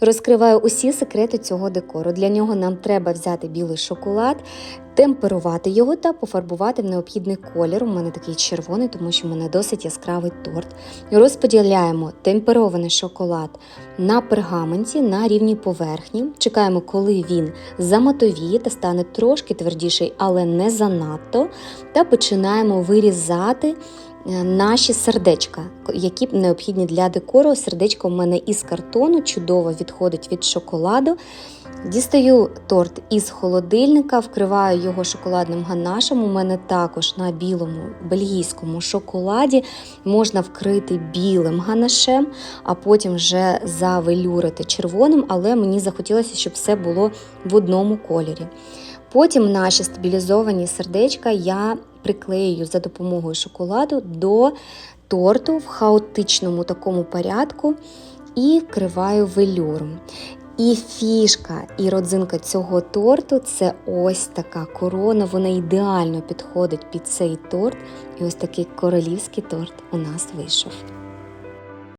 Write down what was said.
Розкриваю усі секрети цього декору. Для нього нам треба взяти білий шоколад, темперувати його та пофарбувати в необхідний колір. У мене такий червоний, тому що в мене досить яскравий торт. Розподіляємо темперований шоколад на пергаменті на рівній поверхні. Чекаємо, коли він заматовіє та стане трошки твердіший, але не занадто. Та починаємо вирізати наші сердечка, які необхідні для декору. Сердечко в мене із картону, чудово відходить від шоколаду. Дістаю торт із холодильника, вкриваю його шоколадним ганашем. У мене також на білому бельгійському шоколаді можна вкрити білим ганашем, а потім вже завелюрити червоним, але мені захотілося, щоб все було в одному кольорі. Потім наші стабілізовані сердечка я приклею за допомогою шоколаду до торту в хаотичному такому порядку і вкриваю велюром. І фішка, і родзинка цього торту це ось така корона. Вона ідеально підходить під цей торт. І ось такий королівський торт у нас вийшов.